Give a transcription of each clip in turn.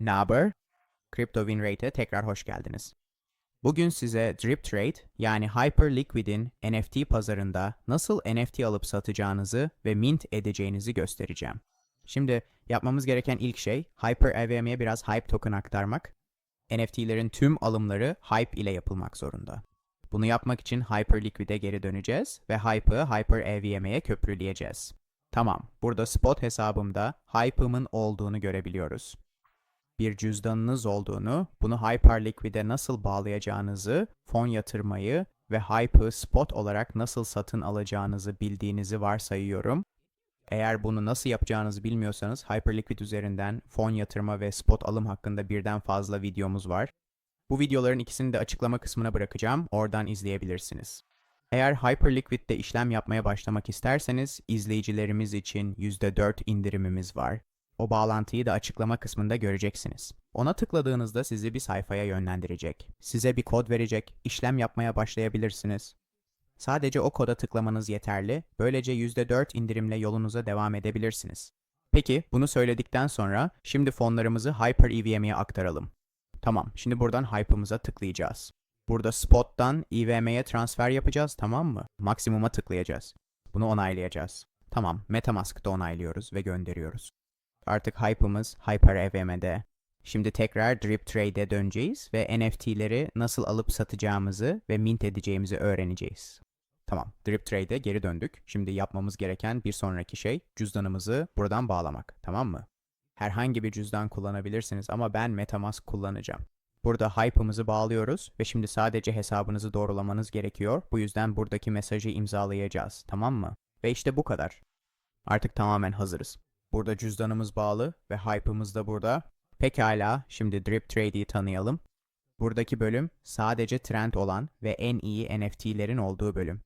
Naber? Crypto WinRate'e tekrar hoş geldiniz. Bugün size Drip Trade yani Hyperliquid'in NFT pazarında nasıl NFT alıp satacağınızı ve mint edeceğinizi göstereceğim. Şimdi yapmamız gereken ilk şey Hyper EVM'ye biraz Hype token aktarmak. NFT'lerin tüm alımları Hype ile yapılmak zorunda. Bunu yapmak için Hyperliquid'e geri döneceğiz ve Hype'ı Hyper EVM'ye köprüleyeceğiz. Tamam, burada spot hesabımda Hype'ımın olduğunu görebiliyoruz bir cüzdanınız olduğunu, bunu Hyperliquid'e nasıl bağlayacağınızı, fon yatırmayı ve Hype'ı spot olarak nasıl satın alacağınızı bildiğinizi varsayıyorum. Eğer bunu nasıl yapacağınızı bilmiyorsanız Hyperliquid üzerinden fon yatırma ve spot alım hakkında birden fazla videomuz var. Bu videoların ikisini de açıklama kısmına bırakacağım, oradan izleyebilirsiniz. Eğer Hyperliquid'de işlem yapmaya başlamak isterseniz izleyicilerimiz için %4 indirimimiz var. O bağlantıyı da açıklama kısmında göreceksiniz. Ona tıkladığınızda sizi bir sayfaya yönlendirecek. Size bir kod verecek, işlem yapmaya başlayabilirsiniz. Sadece o koda tıklamanız yeterli, böylece %4 indirimle yolunuza devam edebilirsiniz. Peki, bunu söyledikten sonra şimdi fonlarımızı Hyper EVM'ye aktaralım. Tamam, şimdi buradan Hype'ımıza tıklayacağız. Burada Spot'tan EVM'ye transfer yapacağız, tamam mı? Maksimuma tıklayacağız. Bunu onaylayacağız. Tamam, Metamask'ta onaylıyoruz ve gönderiyoruz. Artık hype'ımız Hyper EVM'de. Şimdi tekrar Drip Trade'e döneceğiz ve NFT'leri nasıl alıp satacağımızı ve mint edeceğimizi öğreneceğiz. Tamam, Drip Trade'e geri döndük. Şimdi yapmamız gereken bir sonraki şey cüzdanımızı buradan bağlamak, tamam mı? Herhangi bir cüzdan kullanabilirsiniz ama ben MetaMask kullanacağım. Burada Hype'ımızı bağlıyoruz ve şimdi sadece hesabınızı doğrulamanız gerekiyor. Bu yüzden buradaki mesajı imzalayacağız, tamam mı? Ve işte bu kadar. Artık tamamen hazırız. Burada cüzdanımız bağlı ve hype'ımız da burada. Pekala, şimdi Drip Trade'i tanıyalım. Buradaki bölüm sadece trend olan ve en iyi NFT'lerin olduğu bölüm.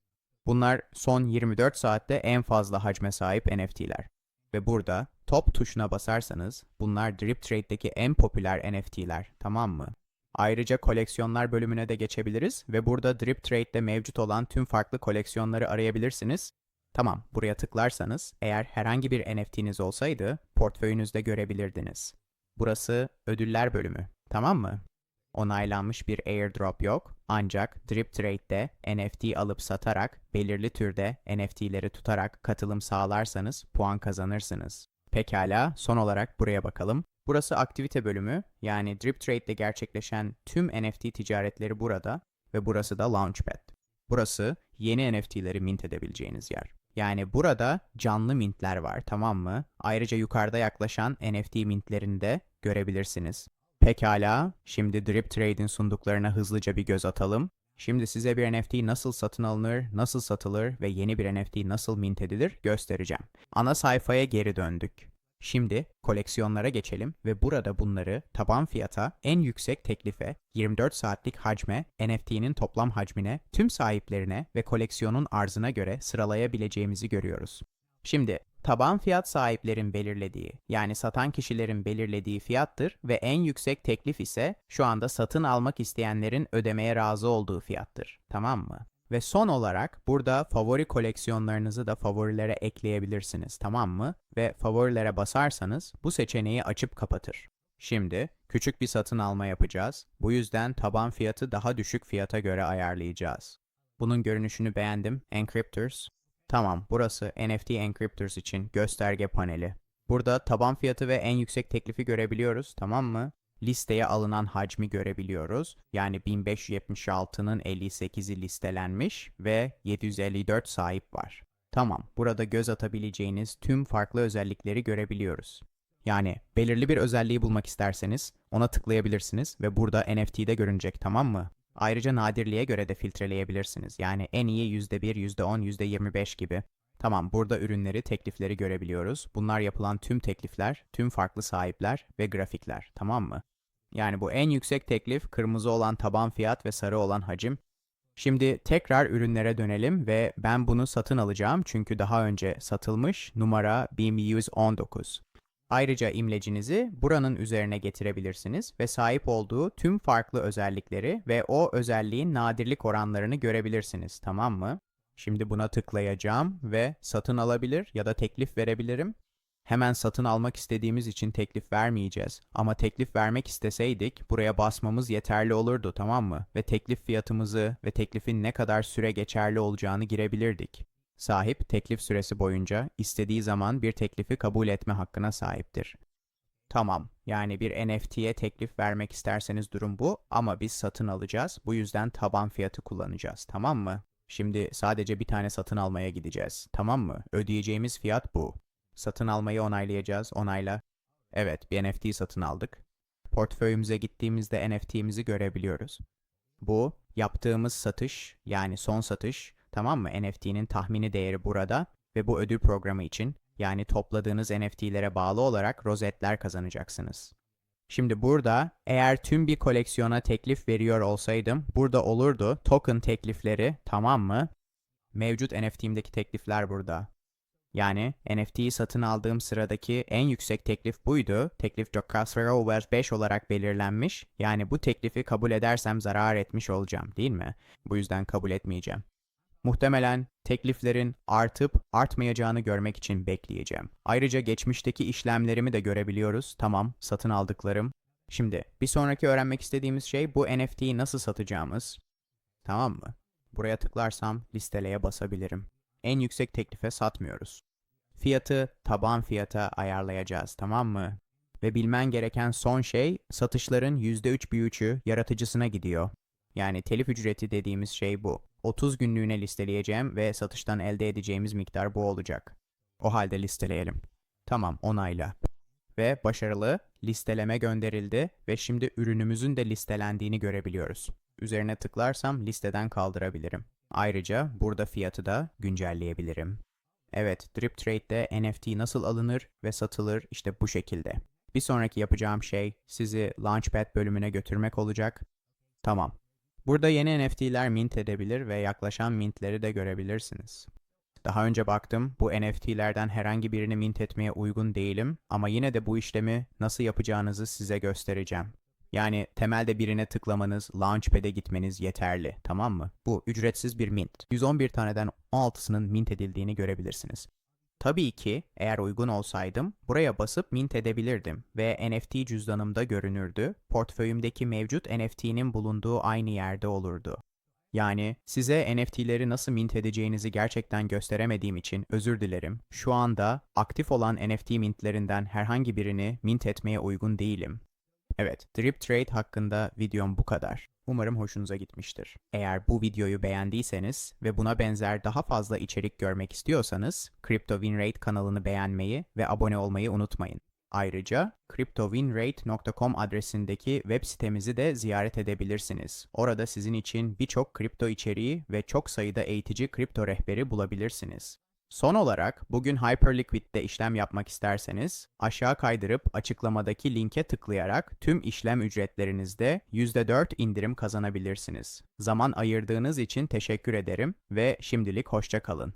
Bunlar son 24 saatte en fazla hacme sahip NFT'ler. Ve burada top tuşuna basarsanız bunlar Drip Trade'deki en popüler NFT'ler, tamam mı? Ayrıca koleksiyonlar bölümüne de geçebiliriz ve burada Drip Trade'de mevcut olan tüm farklı koleksiyonları arayabilirsiniz Tamam, buraya tıklarsanız eğer herhangi bir NFT'niz olsaydı portföyünüzde görebilirdiniz. Burası ödüller bölümü, tamam mı? Onaylanmış bir airdrop yok ancak Drip Trade'de NFT alıp satarak belirli türde NFT'leri tutarak katılım sağlarsanız puan kazanırsınız. Pekala, son olarak buraya bakalım. Burası aktivite bölümü, yani Drip Trade'de gerçekleşen tüm NFT ticaretleri burada ve burası da Launchpad. Burası yeni NFT'leri mint edebileceğiniz yer. Yani burada canlı mintler var tamam mı? Ayrıca yukarıda yaklaşan NFT mintlerini de görebilirsiniz. Pekala, şimdi Drip Trade'in sunduklarına hızlıca bir göz atalım. Şimdi size bir NFT nasıl satın alınır, nasıl satılır ve yeni bir NFT nasıl mint edilir göstereceğim. Ana sayfaya geri döndük. Şimdi koleksiyonlara geçelim ve burada bunları taban fiyata, en yüksek teklife, 24 saatlik hacme, NFT'nin toplam hacmine, tüm sahiplerine ve koleksiyonun arzına göre sıralayabileceğimizi görüyoruz. Şimdi taban fiyat sahiplerin belirlediği yani satan kişilerin belirlediği fiyattır ve en yüksek teklif ise şu anda satın almak isteyenlerin ödemeye razı olduğu fiyattır. Tamam mı? Ve son olarak burada favori koleksiyonlarınızı da favorilere ekleyebilirsiniz tamam mı? Ve favorilere basarsanız bu seçeneği açıp kapatır. Şimdi küçük bir satın alma yapacağız. Bu yüzden taban fiyatı daha düşük fiyata göre ayarlayacağız. Bunun görünüşünü beğendim. Encryptors. Tamam, burası NFT Encryptors için gösterge paneli. Burada taban fiyatı ve en yüksek teklifi görebiliyoruz, tamam mı? Listeye alınan hacmi görebiliyoruz. Yani 1576'nın 58'i listelenmiş ve 754 sahip var. Tamam, burada göz atabileceğiniz tüm farklı özellikleri görebiliyoruz. Yani belirli bir özelliği bulmak isterseniz ona tıklayabilirsiniz ve burada NFT'de görünecek tamam mı? Ayrıca nadirliğe göre de filtreleyebilirsiniz. Yani en iyi %1, %10, %25 gibi. Tamam, burada ürünleri, teklifleri görebiliyoruz. Bunlar yapılan tüm teklifler, tüm farklı sahipler ve grafikler. Tamam mı? Yani bu en yüksek teklif, kırmızı olan taban fiyat ve sarı olan hacim. Şimdi tekrar ürünlere dönelim ve ben bunu satın alacağım çünkü daha önce satılmış numara BIM119. Ayrıca imlecinizi buranın üzerine getirebilirsiniz ve sahip olduğu tüm farklı özellikleri ve o özelliğin nadirlik oranlarını görebilirsiniz, tamam mı? Şimdi buna tıklayacağım ve satın alabilir ya da teklif verebilirim. Hemen satın almak istediğimiz için teklif vermeyeceğiz. Ama teklif vermek isteseydik buraya basmamız yeterli olurdu tamam mı? Ve teklif fiyatımızı ve teklifin ne kadar süre geçerli olacağını girebilirdik. Sahip teklif süresi boyunca istediği zaman bir teklifi kabul etme hakkına sahiptir. Tamam. Yani bir NFT'ye teklif vermek isterseniz durum bu ama biz satın alacağız. Bu yüzden taban fiyatı kullanacağız. Tamam mı? Şimdi sadece bir tane satın almaya gideceğiz. Tamam mı? Ödeyeceğimiz fiyat bu. Satın almayı onaylayacağız. Onayla. Evet, bir NFT satın aldık. Portföyümüze gittiğimizde NFT'mizi görebiliyoruz. Bu yaptığımız satış yani son satış tamam mı? NFT'nin tahmini değeri burada ve bu ödül programı için yani topladığınız NFT'lere bağlı olarak rozetler kazanacaksınız. Şimdi burada eğer tüm bir koleksiyona teklif veriyor olsaydım burada olurdu token teklifleri tamam mı? Mevcut NFT'imdeki teklifler burada. Yani NFT'yi satın aldığım sıradaki en yüksek teklif buydu. Teklif Jocasfera Over 5 olarak belirlenmiş. Yani bu teklifi kabul edersem zarar etmiş olacağım değil mi? Bu yüzden kabul etmeyeceğim. Muhtemelen tekliflerin artıp artmayacağını görmek için bekleyeceğim. Ayrıca geçmişteki işlemlerimi de görebiliyoruz. Tamam, satın aldıklarım. Şimdi bir sonraki öğrenmek istediğimiz şey bu NFT'yi nasıl satacağımız. Tamam mı? Buraya tıklarsam listeleye basabilirim. En yüksek teklife satmıyoruz. Fiyatı taban fiyata ayarlayacağız, tamam mı? Ve bilmen gereken son şey satışların %3 bir üçü yaratıcısına gidiyor. Yani telif ücreti dediğimiz şey bu. 30 günlüğüne listeleyeceğim ve satıştan elde edeceğimiz miktar bu olacak. O halde listeleyelim. Tamam, onayla. Ve başarılı listeleme gönderildi ve şimdi ürünümüzün de listelendiğini görebiliyoruz. Üzerine tıklarsam listeden kaldırabilirim. Ayrıca burada fiyatı da güncelleyebilirim. Evet, Drip Trade'de NFT nasıl alınır ve satılır işte bu şekilde. Bir sonraki yapacağım şey sizi Launchpad bölümüne götürmek olacak. Tamam, Burada yeni NFT'ler mint edebilir ve yaklaşan mintleri de görebilirsiniz. Daha önce baktım, bu NFT'lerden herhangi birini mint etmeye uygun değilim ama yine de bu işlemi nasıl yapacağınızı size göstereceğim. Yani temelde birine tıklamanız, Launchpad'e gitmeniz yeterli, tamam mı? Bu ücretsiz bir mint. 111 taneden 16'sının mint edildiğini görebilirsiniz. Tabii ki eğer uygun olsaydım buraya basıp mint edebilirdim ve NFT cüzdanımda görünürdü. Portföyümdeki mevcut NFT'nin bulunduğu aynı yerde olurdu. Yani size NFT'leri nasıl mint edeceğinizi gerçekten gösteremediğim için özür dilerim. Şu anda aktif olan NFT mintlerinden herhangi birini mint etmeye uygun değilim. Evet, Drip Trade hakkında videom bu kadar. Umarım hoşunuza gitmiştir. Eğer bu videoyu beğendiyseniz ve buna benzer daha fazla içerik görmek istiyorsanız CryptoWinRate kanalını beğenmeyi ve abone olmayı unutmayın. Ayrıca cryptowinrate.com adresindeki web sitemizi de ziyaret edebilirsiniz. Orada sizin için birçok kripto içeriği ve çok sayıda eğitici kripto rehberi bulabilirsiniz. Son olarak bugün Hyperliquid'de işlem yapmak isterseniz aşağı kaydırıp açıklamadaki linke tıklayarak tüm işlem ücretlerinizde %4 indirim kazanabilirsiniz. Zaman ayırdığınız için teşekkür ederim ve şimdilik hoşça kalın.